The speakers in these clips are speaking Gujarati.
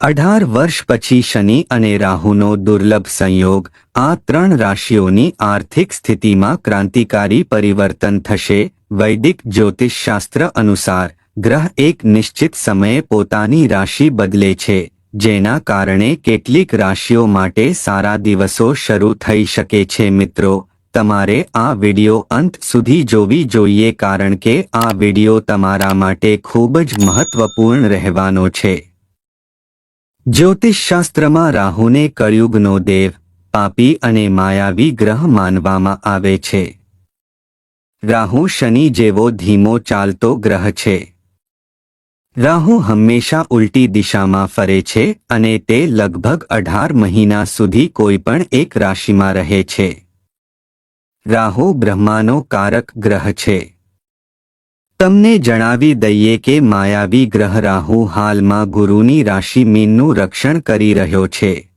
અઢાર વર્ષ પછી શનિ અને રાહુનો દુર્લભ સંયોગ આ ત્રણ રાશિઓની આર્થિક સ્થિતિમાં ક્રાંતિકારી પરિવર્તન થશે. વૈદિક જ્યોતિષશાસ્ત્ર અનુસાર ગ્રહ એક નિશ્ચિત સમયે પોતાની રાશિ બદલે છે, જેના કારણે કેટલીક રાશિઓ માટે સારા દિવસો શરૂ થઈ શકે છે. મિત્રો, તમારે આ વિડિયો અંત સુધી જોવી જોઈએ કારણ કે આ વિડિયો તમારા માટે ખૂબ જ મહત્વપૂર્ણ રહેવાનો છે. જ્યોતિષશાસ્ત્રમાં રાહુને કળિયુગનો દેવ, પાપી અને માયાવી ગ્રહ માનવામાં આવે છે. રાહુ શનિ જેવો ધીમો ચાલતો ગ્રહ છે. રાહુ હંમેશા ઉલટી દિશામાં ફરે છે અને તે લગભગ અઢાર મહિના સુધી કોઈપણ એક રાશિમાં રહે છે. રાહુ બ્રહ્માનો કારક ગ્રહ છે. તમને જણાવી દઈએ કે માયાવી ગ્રહ રાહુ હાલમાં ગુરુની રાશિ મીનનું રક્ષણ કરી રહ્યો છે.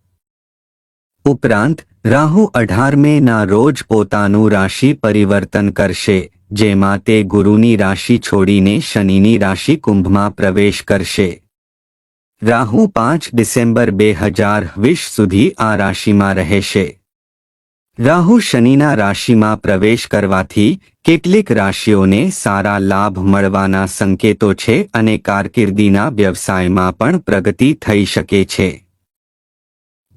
ઉપરાંત, રાહુ અઢાર મેના રોજ પોતાનું રાશિ પરિવર્તન કરશે, જેમાં તે ગુરુની રાશિ છોડીને શનિની રાશિ કુંભમાં પ્રવેશ કરશે. રાહુ પાંચ ડિસેમ્બર બે હજાર વીસ સુધી આ રાશિમાં રહેશે. રાહુ શનિના રાશિમાં પ્રવેશ કરવાથી કેટલીક રાશિઓને સારા લાભ મળવાના સંકેતો છે અને કારકિર્દીના વ્યવસાયમાં પણ પ્રગતિ થઈ શકે છે.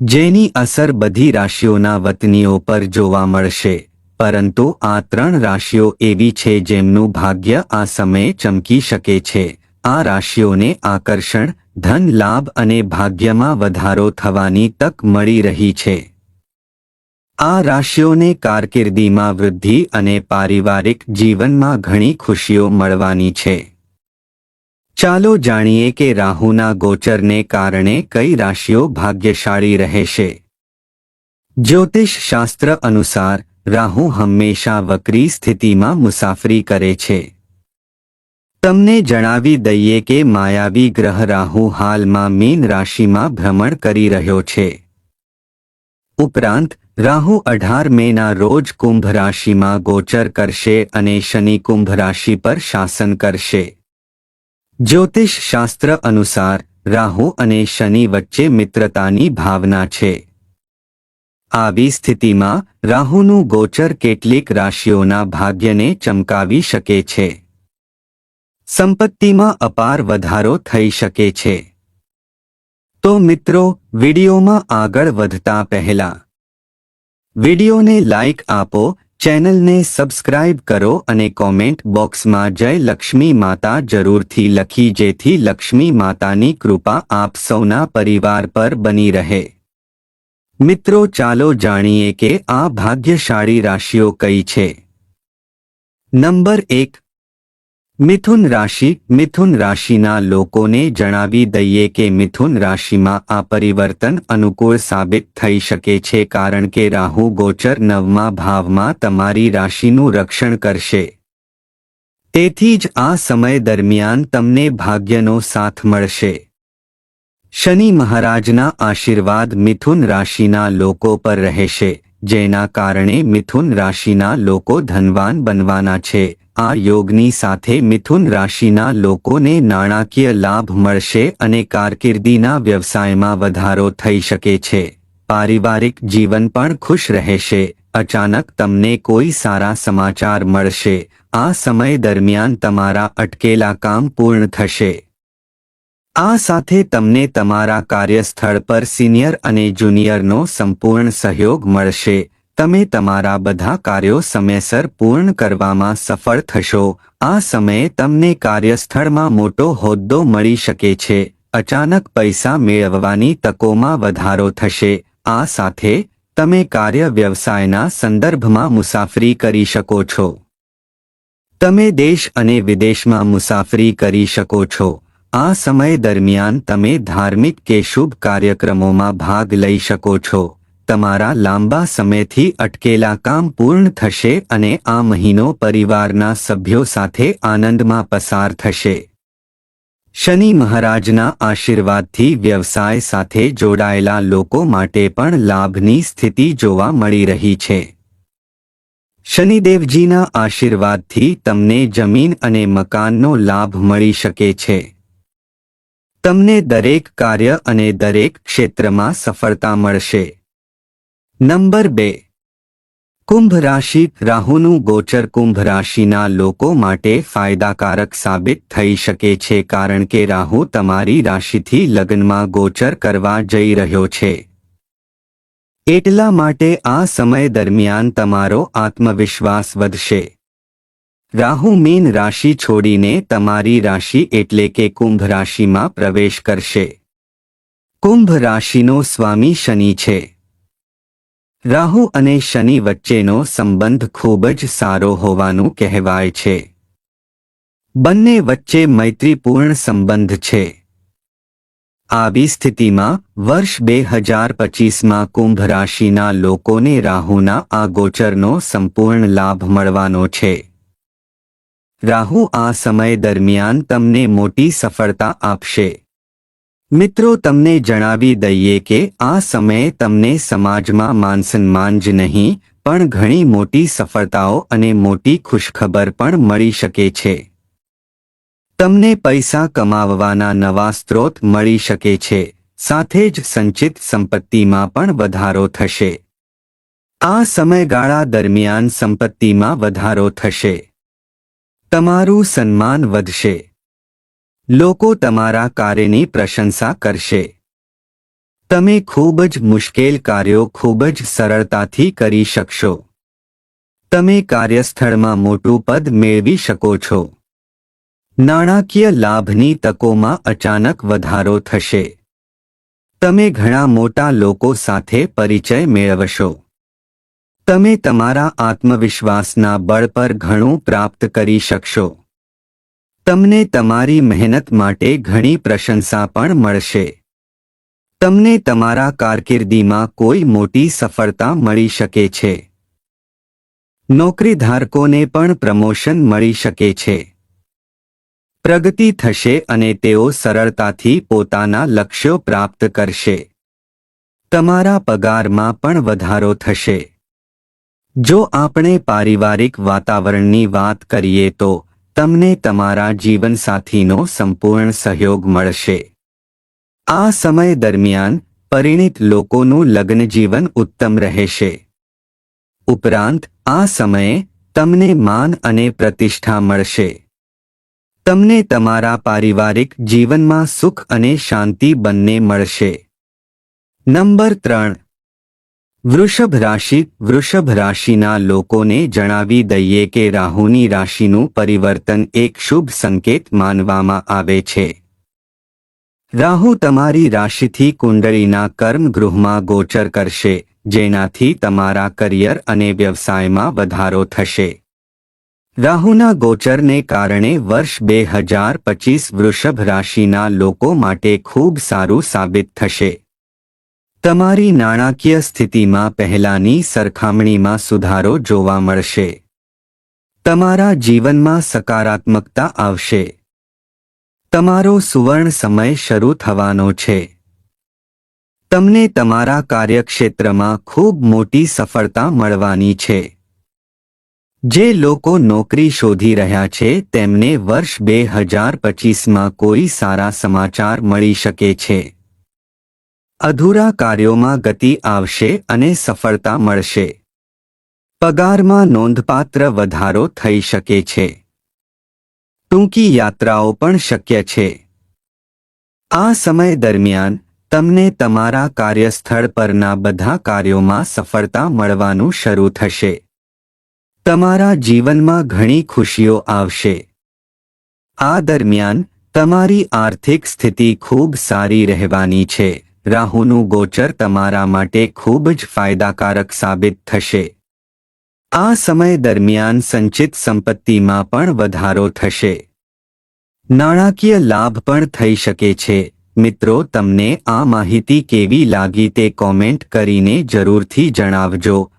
જેની અસર બધી રાશિઓના વતનીઓ પર જોવા મળશે, પરંતુ આ ત્રણ રાશિઓ એવી છે જેમનું ભાગ્ય આ સમયે ચમકી શકે છે. આ રાશિઓને આકર્ષણ, ધન લાભ અને ભાગ્યમાં વધારો થવાની તક મળી રહી છે. આ રાશિઓને કારકિર્દીમાં વૃદ્ધિ અને પારિવારિક જીવનમાં ઘણી ખુશીઓ મળવાની છે. ચાલો જાણીએ કે રાહુના ગોચરને કારણે કઈ રાશિઓ ભાગ્યશાળી રહેશે. જ્યોતિષ શાસ્ત્ર અનુસાર, રાહુ હંમેશા વક્રી સ્થિતિમાં મુસાફરી કરે છે. તમને જણાવી દઈએ કે માયાવી ગ્રહ રાહુ હાલમાં મીન રાશિમાં ભ્રમણ કરી રહ્યો છે. ઉપરાંત રાહુ અઢાર મેના રોજ કુંભ રાશિમાં ગોચર કરશે અને શનિ કુંભ રાશિ પર શાસન કરશે. જ્યોતિષ શાસ્ત્ર અનુસાર, રાહુ અને શનિ વચ્ચે મિત્રતાની ભાવના છે. આવી સ્થિતિમાં, રાહુનું ગોચર કેટલીક રાશિઓના ભાગ્યને ચમકાવી શકે છે. સંપત્તિમાં અપાર વધારો થઈ શકે છે. તો મિત્રો, વિડિયોમાં આગળ વધતા પહેલા વિડિયોને લાઇક આપો, ચેનલને સબસ્ક્રાઇબ કરો અને કોમેન્ટ બોક્સમાં જય લક્ષ્મી માતા જરૂરથી લખી જેથી લક્ષ્મી માતાની કૃપા આપ સૌના પરિવાર પર બની રહે. મિત્રો ચાલો જાણીએ કે આ ભાગ્યશાળી રાશિઓ કઈ છે. નંબર એક મિથુન રાશિ, મિથુન રાશિના લોકોને જણાવી દઈએ કે મિથુન રાશિમાં આ પરિવર્તન અનુકૂળ સાબિત થઈ શકે છે કારણ કે રાહુ ગોચર નવમા ભાવમાં તમારી રાશિનું રક્ષણ કરશે. તેથી જ આ સમય દરમિયાન તમને ભાગ્યનો સાથ મળશે. શનિ મહારાજના આશીર્વાદ મિથુન રાશિના લોકો પર રહેશે, જેના કારણે મિથુન રાશિના લોકો ધનવાન બનવાના છે. આ યોગની સાથે મિથુન રાશિના લોકોને નાણાકીય લાભ મળશે અને કારકિર્દીના વ્યવસાયમાં વધારો થઈ શકે છે. પારિવારિક જીવન પણ ખુશ રહેશે. અચાનક તમને કોઈ સારા સમાચાર મળશે. આ સમય દરમિયાન તમારા અટકેલા કામ પૂર્ણ થશે. આ સાથે તમને તમારા કાર્યસ્થળ પર સિનિયર અને જુનિયરનો સંપૂર્ણ સહયોગ મળશે. તમે તમારા બધા કાર્યો સમયસર પૂર્ણ કરવામાં સફળ થશો. આ સમયે તમને કાર્યસ્થળમાં મોટો હોદ્દો મળી શકે છે. અચાનક પૈસા મેળવવાની તકોમાં વધારો થશે. આ સાથે, તમે કાર્ય વ્યવસાયના સંદર્ભમાં મુસાફરી કરી શકો છો. તમે દેશ અને વિદેશમાં મુસાફરી કરી શકો છો. આ સમય દરમિયાન તમે ધાર્મિક કે શુભ કાર્યક્રમોમાં ભાગ લઈ શકો છો. તમારા લાંબા સમયથી અટકેલા કામ પૂર્ણ થશે અને આ મહિનો પરિવારના સભ્યો સાથે આનંદમાં પસાર થશે. શનિ મહારાજના આશીર્વાદથી વ્યવસાય સાથે જોડાયેલા લોકો માટે પણ લાભની સ્થિતિ જોવા મળી રહી છે. શનિદેવજીના આશીર્વાદથી તમને જમીન અને મકાનનો લાભ મળી શકે છે. તમને દરેક કાર્ય અને દરેક ક્ષેત્રમાં સફળતા મળશે. નંબર બે. કુંભ રાશિ રાહુનું ગોચર કુંભ રાશિના લોકો માટે ફાયદાકારક સાબિત થઈ શકે છે કારણ કે રાહુ તમારી રાશિથી લગ્નમાં ગોચર કરવા જઈ રહ્યો છે. એટલા માટે આ સમય દરમિયાન તમારો આત્મવિશ્વાસ વધશે. રાહુ મીન રાશિ છોડીને તમારી રાશિ એટલે કે કુંભ રાશિમાં પ્રવેશ કરશે. કુંભ રાશિનો સ્વામી શનિ છે. રાહુ અને શનિ વચ્ચેનો સંબંધ ખૂબ જ સારો હોવાનું કહેવાય છે. બંને વચ્ચે મૈત્રીપૂર્ણ સંબંધ છે. આવી સ્થિતિમાં વર્ષ બે હજાર પચીસમાં કુંભ રાશિના લોકોને રાહુના આ ગોચરનો સંપૂર્ણ લાભ મળવાનો છે. રાહુ આ સમય દરમિયાન તમને મોટી સફળતા આપશે. મિત્રો, તમને જણાવી દઈએ કે આ સમયે તમને સમાજમાં માનસન્માન જ નહીં, પણ ઘણી મોટી સફળતાઓ અને મોટી ખુશખબર પણ મળી શકે છે. તમને પૈસા કમાવવાના નવા સ્ત્રોત મળી શકે છે. સાથે જ સંચિત સંપત્તિમાં પણ વધારો થશે. આ સમયગાળા દરમિયાન સંપત્તિમાં વધારો થશે. તમારું સન્માન વધશે. લોકો તમારા કાર્યની પ્રશંસા કરશે. તમે ખૂબ જ મુશ્કેલ કાર્યો ખૂબ જ સરળતાથી કરી શકશો. તમે કાર્યસ્થળમાં મોટું પદ મેળવી શકો છો. નાણાકીય લાભની તકોમાં અચાનક વધારો થશે. તમે ઘણા મોટા લોકો સાથે પરિચય મેળવશો. તમે તમારા આત્મવિશ્વાસના બળ પર ઘણું પ્રાપ્ત કરી શકશો. તમને તમારી મહેનત માટે ઘણી પ્રશંસા પણ મળશે. તમને તમારા કારકિર્દીમાં કોઈ મોટી સફળતા મળી શકે છે. નોકરીધારકોને પણ પ્રમોશન મળી શકે છે. પ્રગતિ થશે અને તેઓ સરળતાથી પોતાના લક્ષ્યો પ્રાપ્ત કરશે. તમારા પગારમાં પણ વધારો થશે. જો આપણે પારિવારિક વાતાવરણની વાત કરીએ તો તમને તમારા જીવનસાથીનો સંપૂર્ણ સહયોગ મળશે. આ સમય દરમિયાન પરિણિત લોકોનું લગ્ન જીવન ઉત્તમ રહેશે. ઉપરાંત, આ સમયે તમને માન અને પ્રતિષ્ઠા મળશે. તમને તમારા પારિવારિક જીવનમાં સુખ અને શાંતિ બંને મળશે. નંબર ત્રણ. વૃષભ રાશિ વૃષભ રાશિના લોકોને જણાવી દઈએ કે રાહુની રાશિનું પરિવર્તન એક શુભ સંકેત માનવામાં આવે છે. રાહુ તમારી રાશિથી કુંડળીના કર્મ ગૃહમાં ગોચર કરશે, જેનાથી તમારા કરિયર અને વ્યવસાયમાં વધારો થશે. રાહુના ગોચરને કારણે વર્ષ બે હજાર પચીસ વૃષભ રાશિના લોકો માટે ખૂબ સારું સાબિત થશે. તમારી નાણાકીય સ્થિતિમાં પહેલાની સરખામણીમાં સુધારો જોવા મળશે. તમારા જીવનમાં સકારાત્મકતા આવશે. તમારો સુવર્ણ સમય શરૂ થવાનો છે. તમને તમારા કાર્યક્ષેત્રમાં ખૂબ મોટી સફળતા મળવાની છે. જે લોકો નોકરી શોધી રહ્યા છે, તેમને વર્ષ બે હજાર પચીસમાં કોઈ સારા સમાચાર મળી શકે છે. અધૂરા કાર્યોમાં ગતિ આવશે અને સફળતા મળશે. પગારમાં નોંધપાત્ર વધારો થઈ શકે છે. ટૂંકી યાત્રાઓ પણ શક્ય છે. આ સમય દરમિયાન, તમને તમારા કાર્યસ્થળ પરના બધા કાર્યોમાં સફળતા મળવાનું શરૂ થશે. તમારા જીવનમાં ઘણી ખુશીઓ આવશે. આ દરમિયાન, તમારી આર્થિક સ્થિતિ ખૂબ સારી રહેવાની છે. રાહુનું ગોચર તમારા માટે ખૂબ જ ફાયદાકારક સાબિત થશે. આ સમય દરમિયાન સંચિત સંપત્તિમાં પણ વધારો થશે. નાણાકીય લાભ પણ થઈ શકે છે. મિત્રો, તમને આ માહિતી કેવી લાગી તે કોમેન્ટ કરીને જરૂરથી જણાવજો.